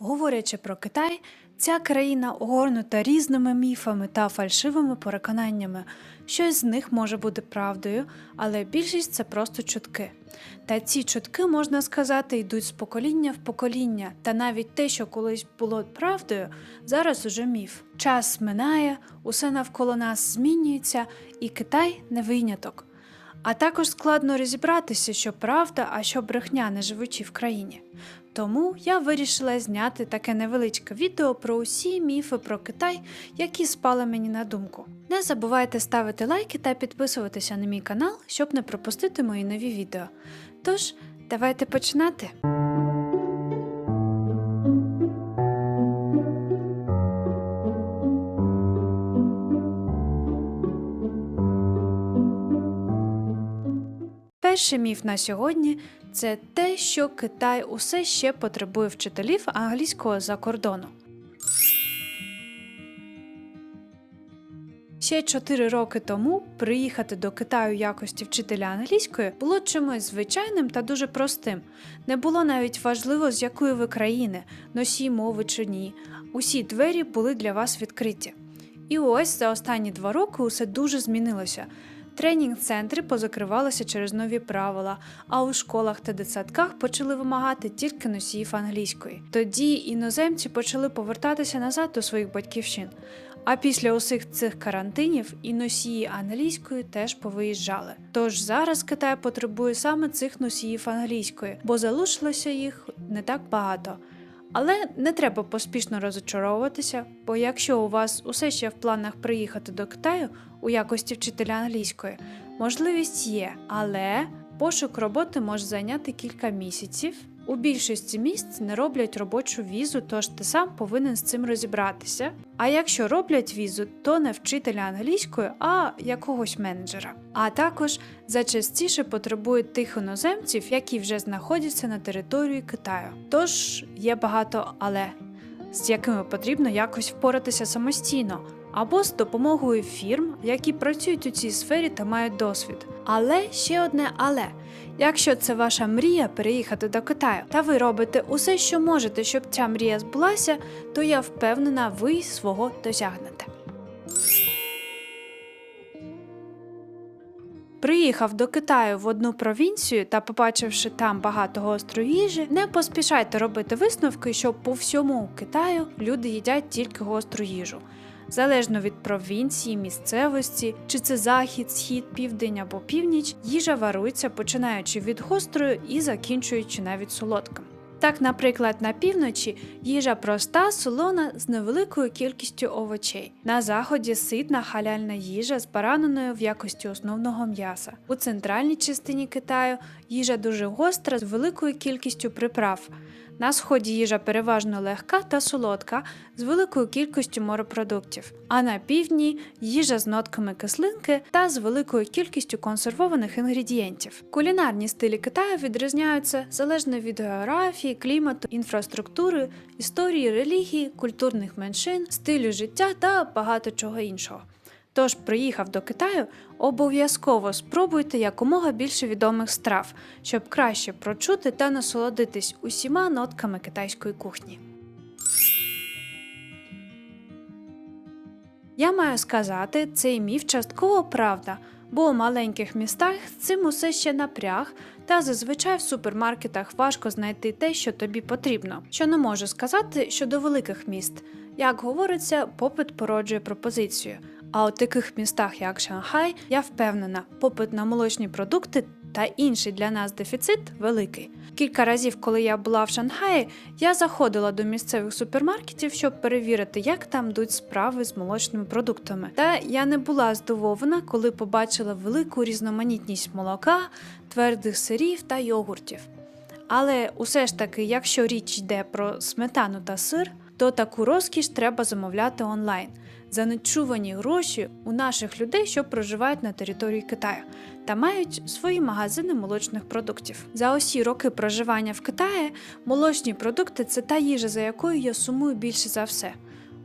Говорячи про Китай, ця країна огорнута різними міфами та фальшивими переконаннями. Щось з них може бути правдою, але більшість це просто чутки. Та ці чутки, можна сказати, йдуть з покоління в покоління, та навіть те, що колись було правдою, зараз уже міф. Час минає, усе навколо нас змінюється, і Китай не виняток. А також складно розібратися, що правда, а що брехня, не живучи в країні. Тому я вирішила зняти таке невеличке відео про усі міфи про Китай, які спали мені на думку. Не забувайте ставити лайки та підписуватися на мій канал, щоб не пропустити мої нові відео. Тож, давайте починати. Перший міф на сьогодні це те, що Китай усе ще потребує вчителів англійського за кордону. Ще 4 роки тому приїхати до Китаю якості вчителя англійської було чимось звичайним та дуже простим. Не було навіть важливо, з якої ви країни, носій мови чи ні. Усі двері були для вас відкриті. І ось за останні два роки усе дуже змінилося. Тренінг-центри позакривалися через нові правила, а у школах та дитсадках почали вимагати тільки носіїв англійської. Тоді іноземці почали повертатися назад до своїх батьківщин. А після усіх цих карантинів і носії англійської теж повиїжджали. Тож зараз Китай потребує саме цих носіїв англійської, бо залишилося їх не так багато. Але не треба поспішно розочаровуватися, бо якщо у вас усе ще в планах приїхати до Китаю у якості вчителя англійської, можливість є, але пошук роботи може зайняти кілька місяців. У більшості місць не роблять робочу візу, тож ти сам повинен з цим розібратися. А якщо роблять візу, то не вчителя англійської, а якогось менеджера. А також зачастіше потребують тих іноземців, які вже знаходяться на території Китаю. Тож є багато але, з якими потрібно якось впоратися самостійно. Або з допомогою фірм, які працюють у цій сфері та мають досвід. Але ще одне але. Якщо це ваша мрія переїхати до Китаю, та ви робите усе, що можете, щоб ця мрія збулася, то я впевнена, ви свого досягнете. Приїхав до Китаю в одну провінцію та побачивши там багато гострої їжі, не поспішайте робити висновки, що по всьому Китаю люди їдять тільки гостру їжу. Залежно від провінції, місцевості, чи це захід, схід, південь або північ, їжа варується починаючи від гострої і закінчуючи навіть солодким. Так, наприклад, на півночі їжа проста, солона з невеликою кількістю овочей. На заході ситна халяльна їжа з бараниною в якості основного м'яса. У центральній частині Китаю їжа дуже гостра з великою кількістю приправ. На сході їжа переважно легка та солодка з великою кількістю морепродуктів, а на півдні їжа з нотками кислинки та з великою кількістю консервованих інгредієнтів. Кулінарні стилі Китаю відрізняються залежно від географії, клімату, інфраструктури, історії, релігії, культурних меншин, стилю життя та багато чого іншого. Тож, приїхав до Китаю, обов'язково спробуйте якомога більше відомих страв, щоб краще прочути та насолодитись усіма нотками китайської кухні. Я маю сказати, цей міф частково правда, бо у маленьких містах цим усе ще напряг, та зазвичай в супермаркетах важко знайти те, що тобі потрібно. Що не можу сказати щодо великих міст. Як говориться, попит породжує пропозицію. А у таких містах, як Шанхай, я впевнена, попит на молочні продукти та інший для нас дефіцит великий. Кілька разів, коли я була в Шанхаї, я заходила до місцевих супермаркетів, щоб перевірити, як там йдуть справи з молочними продуктами. Та я не була здивована, коли побачила велику різноманітність молока, твердих сирів та йогуртів. Але усе ж таки, якщо річ йде про сметану та сир, то таку розкіш треба замовляти онлайн за нечувані гроші у наших людей, що проживають на території Китаю, та мають свої магазини молочних продуктів. За усі роки проживання в Китаї молочні продукти це та їжа, за якою я сумую більше за все.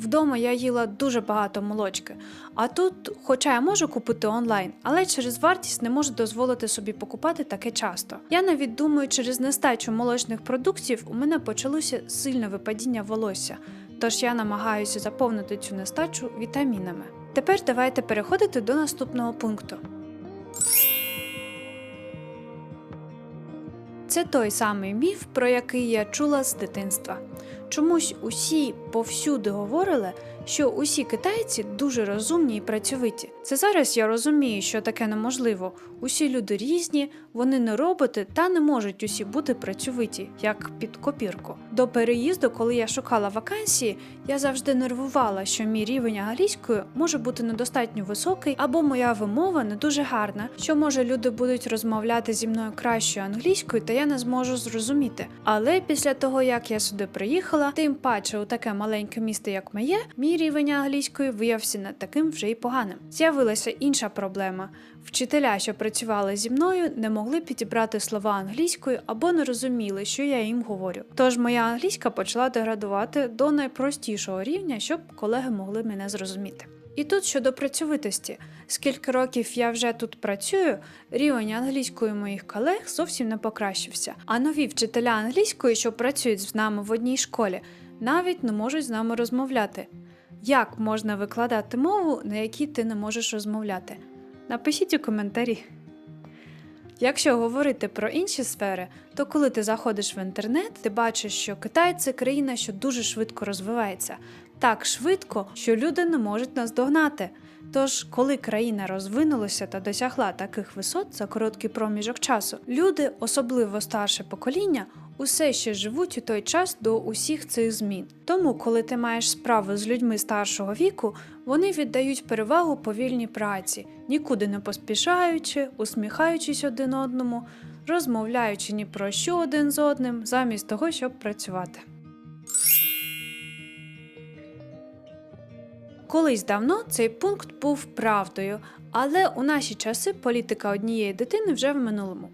Вдома я їла дуже багато молочки. А тут, хоча я можу купити онлайн, але через вартість не можу дозволити собі покупати таке часто. Я навіть думаю, через нестачу молочних продуктів у мене почалося сильне випадіння волосся. Тож я намагаюся заповнити цю нестачу вітамінами. Тепер давайте переходити до наступного пункту. Це той самий міф, про який я чула з дитинства. Чомусь усі повсюди говорили, що усі китайці дуже розумні і працьовиті. Це зараз я розумію, що таке неможливо. Усі люди різні, вони не роботи та не можуть усі бути працьовиті, як під копірку. До переїзду, коли я шукала вакансії, я завжди нервувала, що мій рівень англійської може бути недостатньо високий, або моя вимова не дуже гарна, що може люди будуть розмовляти зі мною кращою англійською, та я не зможу зрозуміти. Але після того, як я сюди приїхала, тим паче у таке маленьке місто, як моє, мій рівень англійської виявився не таким вже й поганим. З'явилася інша проблема. Вчителя, що працювали зі мною, не могли підібрати слова англійською або не розуміли, що я їм говорю. Тож моя англійська почала деградувати до найпростішого рівня, щоб колеги могли мене зрозуміти. І тут щодо працьовитості, скільки років я вже тут працюю, рівень англійської моїх колег зовсім не покращився. А нові вчителя англійської, що працюють з нами в одній школі, навіть не можуть з нами розмовляти. Як можна викладати мову, на якій ти не можеш розмовляти? Напишіть у коментарі. Якщо говорити про інші сфери, то коли ти заходиш в інтернет, ти бачиш, що Китай це країна, що дуже швидко розвивається, так швидко, що люди не можуть нас догнати. Тож, коли країна розвинулася та досягла таких висот за короткий проміжок часу, люди, особливо старше покоління, усе ще живуть у той час до усіх цих змін. Тому, коли ти маєш справу з людьми старшого віку, вони віддають перевагу повільній праці, нікуди не поспішаючи, усміхаючись один одному, розмовляючи ні про що один з одним, замість того, щоб працювати. Колись давно цей пункт був правдою, але у наші часи політика однієї дитини вже в минулому.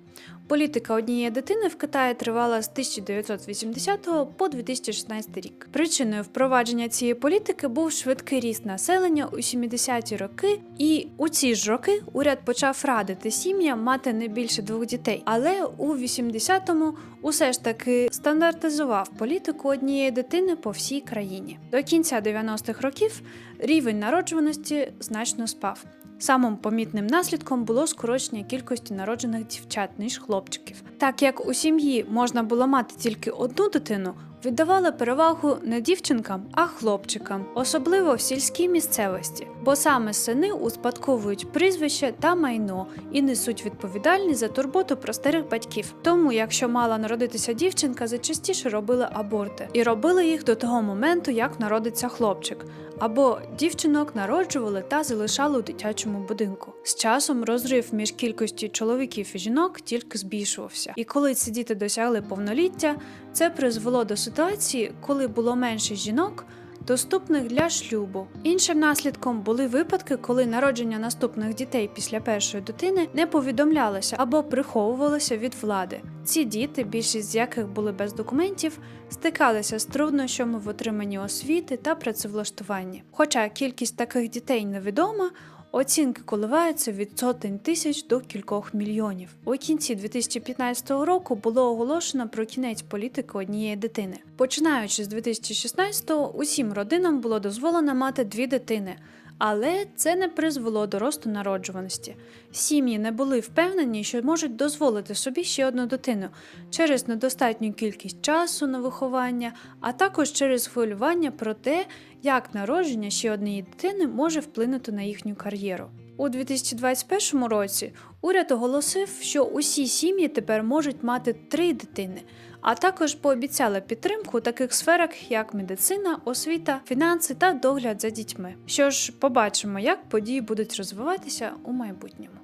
Політика однієї дитини в Китаї тривала з 1980 по 2016 рік. Причиною впровадження цієї політики був швидкий ріст населення у 70-ті роки, і у ці ж роки уряд почав радити сім'ям мати не більше двох дітей. Але у 80-му усе ж таки стандартизував політику однієї дитини по всій країні. До кінця 90-х років рівень народжуваності значно спав. Самим помітним наслідком було скорочення кількості народжених дівчат ніж хлопчиків. Так як у сім'ї можна було мати тільки одну дитину, віддавали перевагу не дівчинкам, а хлопчикам, особливо в сільській місцевості, бо саме сини успадковують прізвище та майно і несуть відповідальність за турботу про старих батьків. Тому, якщо мала народитися дівчинка, зачастіше робили аборти і робили їх до того моменту, як народиться хлопчик. Або дівчинок народжували та залишали у дитячому будинку. З часом розрив між кількістю чоловіків і жінок тільки збільшувався. І коли ці діти досягли повноліття, це призвело до ситуації, коли було менше жінок. Доступних для шлюбу. Іншим наслідком були випадки, коли народження наступних дітей після першої дитини не повідомлялося або приховувалося від влади. Ці діти, більшість з яких були без документів, стикалися з труднощами в отриманні освіти та працевлаштуванні. Хоча кількість таких дітей невідома, Оцінки коливаються від сотень тисяч до кількох мільйонів. У кінці 2015 року було оголошено про кінець політики однієї дитини. Починаючи з 2016-го, усім родинам було дозволено мати дві дитини. Але це не призвело до росту народжуваності. Сім'ї не були впевнені, що можуть дозволити собі ще одну дитину через недостатню кількість часу на виховання, а також через хвилювання про те, як народження ще однієї дитини може вплинути на їхню кар'єру. У 2021 році уряд оголосив, що усі сім'ї тепер можуть мати три дитини, а також пообіцяли підтримку у таких сферах, як медицина, освіта, фінанси та догляд за дітьми. Що ж, побачимо, як події будуть розвиватися у майбутньому.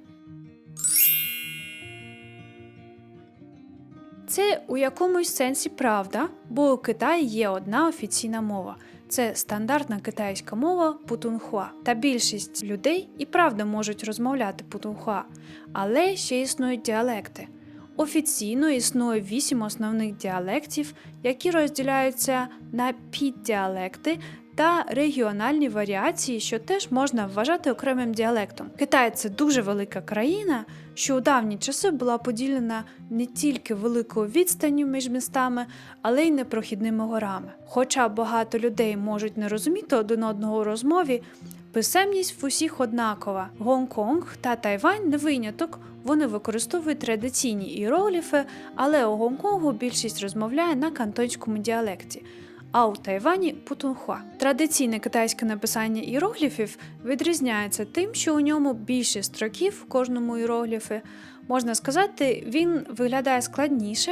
Це у якомусь сенсі правда, бо у Китаї є одна офіційна мова. Це стандартна китайська мова путунхуа. Та більшість людей і правда можуть розмовляти путунхуа, але ще існують діалекти. Офіційно існує вісім основних діалектів, які розділяються на піддіалекти та регіональні варіації, що теж можна вважати окремим діалектом. Китай це дуже велика країна, що у давні часи була поділена не тільки великою відстанню між містами, але й непрохідними горами. Хоча багато людей можуть не розуміти один одного у розмові, писемність в усіх однакова. Гонконг та Тайвань не виняток. Вони використовують традиційні іерогліфи, але у Гонконгу більшість розмовляє на кантонському діалекті. А у Тайвані путунхуа. Традиційне китайське написання іерогліфів відрізняється тим, що у ньому більше строків в кожному іерогліфі. Можна сказати, він виглядає складніше,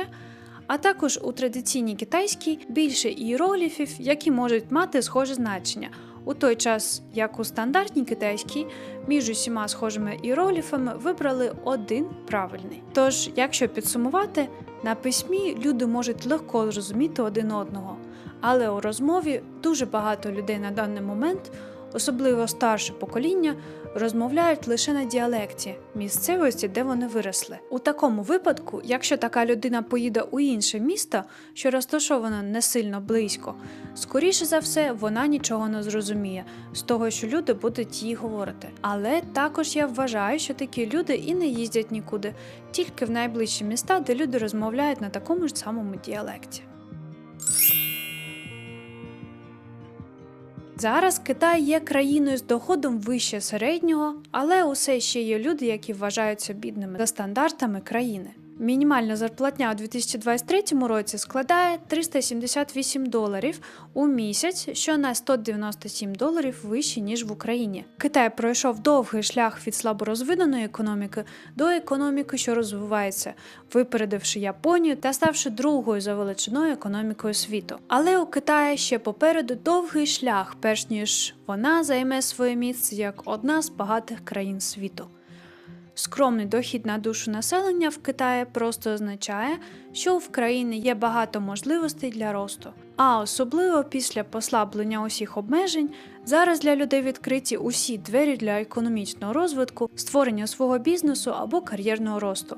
а також у традиційній китайській більше іерогліфів, які можуть мати схоже значення. У той час, як у стандартній китайській, між усіма схожими іерогліфами вибрали один правильний. Тож, якщо підсумувати, на письмі люди можуть легко зрозуміти один одного, але у розмові дуже багато людей на даний момент, особливо старше покоління, розмовляють лише на діалекті місцевості, де вони виросли. У такому випадку, якщо така людина поїде у інше місто, що розташоване не сильно близько, скоріше за все вона нічого не зрозуміє з того, що люди будуть їй говорити. Але також я вважаю, що такі люди і не їздять нікуди, тільки в найближчі міста, де люди розмовляють на такому ж самому діалекті. Зараз Китай є країною з доходом вище середнього, але усе ще є люди, які вважаються бідними за стандартами країни. Мінімальна зарплатня у 2023 році складає 378 доларів у місяць, що на 197 доларів вище ніж в Україні. Китай пройшов довгий шлях від слаборозвиненої економіки до економіки, що розвивається, випередивши Японію та ставши другою за величиною економікою світу. Але у Китаї ще попереду довгий шлях, перш ніж вона займе своє місце як одна з багатих країн світу. Скромний дохід на душу населення в Китаї просто означає, що в країні є багато можливостей для росту. А особливо після послаблення усіх обмежень зараз для людей відкриті усі двері для економічного розвитку, створення свого бізнесу або кар'єрного росту.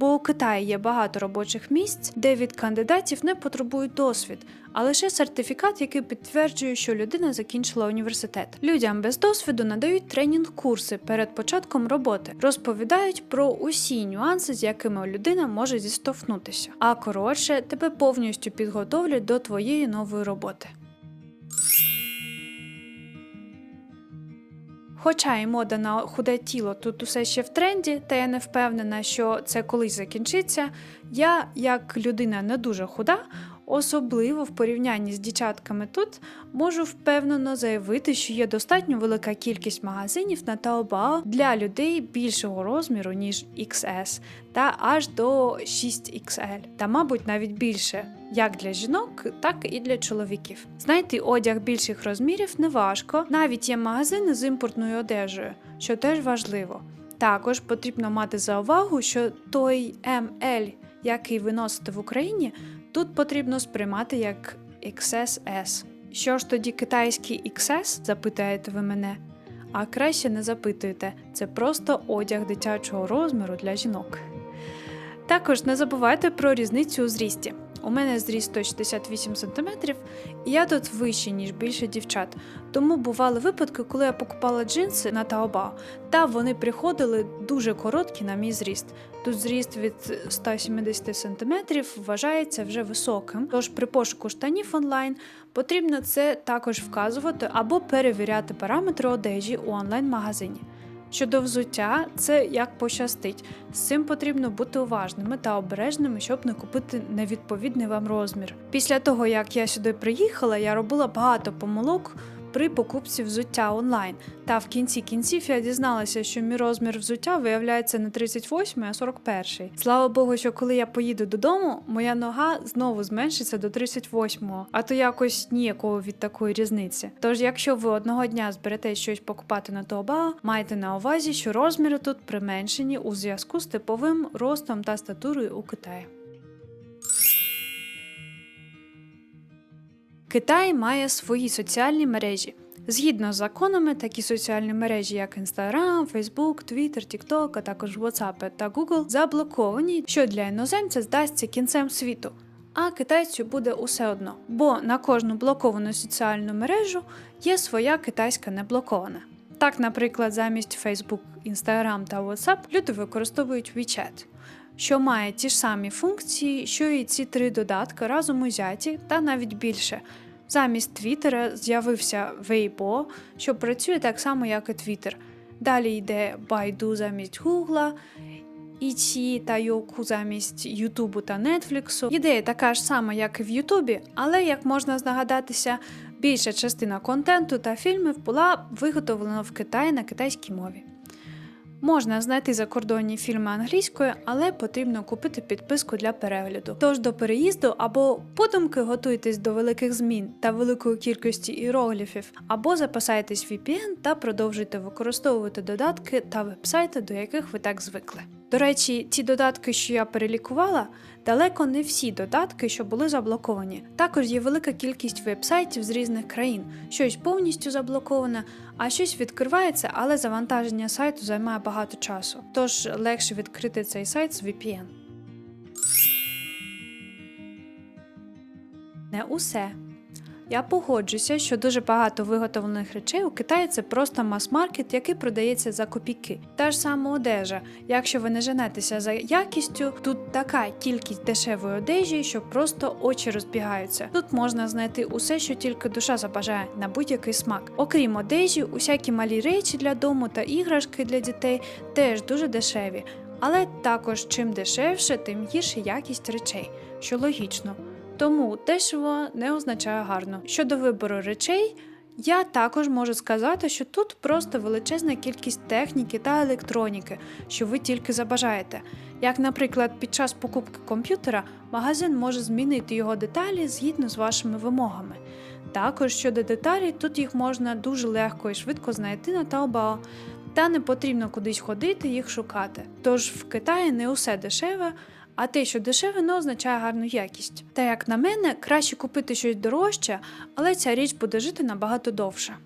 Бо у Китаї є багато робочих місць, де від кандидатів не потребують досвід, а лише сертифікат, який підтверджує, що людина закінчила університет. Людям без досвіду надають тренінг-курси перед початком роботи, розповідають про усі нюанси, з якими людина може зіштовхнутися. А коротше, тебе повністю підготовлять до твоєї нової роботи. Хоча і мода на худе тіло тут усе ще в тренді, та я не впевнена, що це колись закінчиться. Я, як людина не дуже худа, особливо в порівнянні з дівчатками тут, можу впевнено заявити, що є достатньо велика кількість магазинів на Taobao для людей більшого розміру, ніж XS, та аж до 6XL, та, мабуть, навіть більше. Як для жінок, так і для чоловіків. Знайти одяг більших розмірів не важко, навіть є магазини з імпортною одежею, що теж важливо. Також потрібно мати за увагу, що той ML, який ви носите в Україні, тут потрібно сприймати як XSS. Що ж тоді китайський XS, запитаєте ви мене? А краще не запитуйте, це просто одяг дитячого розміру для жінок. Також не забувайте про різницю у зрісті. У мене зріст 168 см, і я тут вищий, ніж більше дівчат. Тому бували випадки, коли я покупала джинси на Taobao, та вони приходили дуже короткі на мій зріст. Тут зріст від 170 см вважається вже високим. Тож при пошуку штанів онлайн потрібно це також вказувати або перевіряти параметри одежі у онлайн-магазині. Щодо взуття, це як пощастить. З цим потрібно бути уважними та обережними, щоб не купити невідповідний вам розмір. Після того, як я сюди приїхала, я робила багато помилок при покупці взуття онлайн. Та в кінці кінців я дізналася, що мій розмір взуття виявляється не 38, а 41. Слава Богу, що коли я поїду додому, моя нога знову зменшиться до 38-го, а то якось ніякого від такої різниці. Тож, якщо ви одного дня зберете щось покупати на Taobao, майте на увазі, що розміри тут применшені у зв'язку з типовим ростом та статурою у Китаї. Китай має свої соціальні мережі. Згідно з законами, такі соціальні мережі, як Instagram, Facebook, Twitter, TikTok, а також WhatsApp та Google, заблоковані, що для іноземця здасться кінцем світу. а китайцю буде усе одно, бо на кожну блоковану соціальну мережу є своя китайська неблокована. Так, наприклад, замість Facebook, Instagram та WhatsApp люди використовують WeChat, що має ті ж самі функції, що і ці три додатки разом узяті, та навіть більше. Замість Твіттера з'явився Weibo, що працює так само, як і Twitter. Далі йде Baidu замість Гугла, Іці та Йоку замість Ютубу та Нетфліксу. Ідея така ж сама, як і в Ютубі, але як можна здогадатися, більша частина контенту та фільмів була виготовлена в Китаї на китайській мові. Можна знайти закордонні фільми англійською, але потрібно купити підписку для перегляду. Тож до переїзду або подумки готуйтесь до великих змін та великої кількості іерогліфів, або запасайтесь VPN та продовжуйте використовувати додатки та вебсайти, до яких ви так звикли. До речі, ті додатки, що я перелікувала, далеко не всі додатки, що були заблоковані. Також є велика кількість вебсайтів з різних країн, щось повністю заблоковане, а щось відкривається, але завантаження сайту займає багато часу. Тож легше відкрити цей сайт з VPN. Не усе. Я погоджуся, що дуже багато виготовлених речей у Китаї це просто мас-маркет, який продається за копійки. Та ж сама одежа. Якщо ви не женетеся за якістю, тут така кількість дешевої одежі, що просто очі розбігаються. Тут можна знайти усе, що тільки душа забажає на будь-який смак. Окрім одежі, усякі малі речі для дому та іграшки для дітей теж дуже дешеві. Але також чим дешевше, тим гірше якість речей, що логічно. Тому дешево не означає гарно. Щодо вибору речей, я також можу сказати, що тут просто величезна кількість техніки та електроніки, що ви тільки забажаєте. Як, наприклад, під час покупки комп'ютера магазин може змінити його деталі згідно з вашими вимогами. Також щодо деталей, тут їх можна дуже легко і швидко знайти на Taobao, та не потрібно кудись ходити їх шукати. Тож в Китаї не усе дешеве, а те, що дешеве, не означає гарну якість. Та як на мене, краще купити щось дорожче, але ця річ буде жити набагато довше.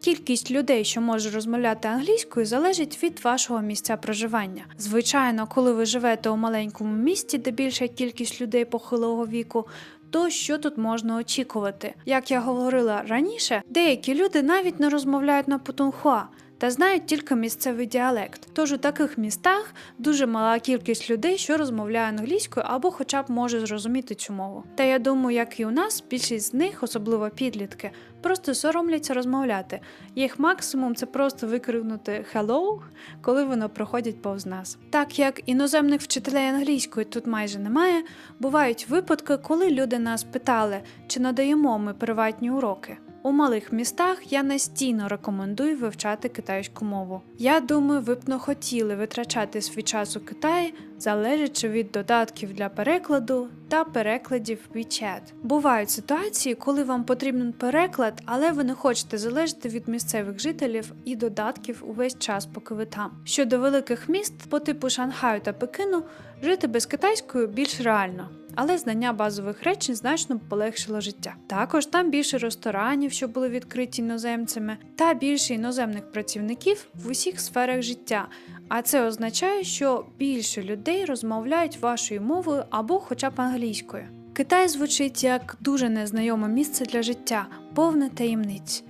Кількість людей, що може розмовляти англійською, залежить від вашого місця проживання. Звичайно, коли ви живете у маленькому місті, де більша кількість людей похилого віку, то що тут можна очікувати? Як я говорила раніше, деякі люди навіть не розмовляють на путунхуа та знають тільки місцевий діалект. Тож у таких містах дуже мала кількість людей, що розмовляє англійською або хоча б може зрозуміти цю мову. Та я думаю, як і у нас, більшість з них, особливо підлітки, просто соромляться розмовляти. Їх максимум це просто викрикнути «hello», коли вони проходять повз нас. Так як іноземних вчителей англійської тут майже немає, бувають випадки, коли люди нас питали, чи надаємо ми приватні уроки. У малих містах я настійно рекомендую вивчати китайську мову. Я думаю, ви б не хотіли витрачати свій час у Китаї, залежачи від додатків для перекладу та перекладів WeChat. Бувають ситуації, коли вам потрібен переклад, але ви не хочете залежати від місцевих жителів і додатків увесь час, поки ви там. Щодо великих міст по типу Шанхаю та Пекину, жити без китайської більш реально але знання базових речень значно полегшило життя. Також там більше ресторанів, що були відкриті іноземцями, та більше іноземних працівників в усіх сферах життя. А це означає, що більше людей розмовляють вашою мовою або хоча б англійською. Китай звучить як дуже незнайоме місце для життя, повне таємниць.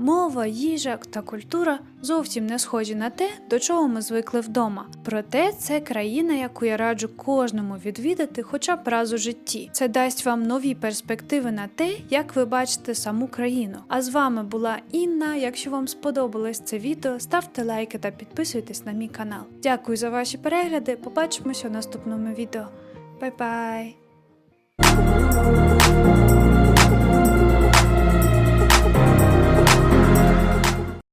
Мова, їжа та культура зовсім не схожі на те, до чого ми звикли вдома. Проте це країна, яку я раджу кожному відвідати, хоча б раз у житті. Це дасть вам нові перспективи на те, як ви бачите саму країну. А з вами була Інна. Якщо вам сподобалось це відео, ставте лайки та підписуйтесь на мій канал. Дякую за ваші перегляди. Побачимося у наступному відео. Бай-бай!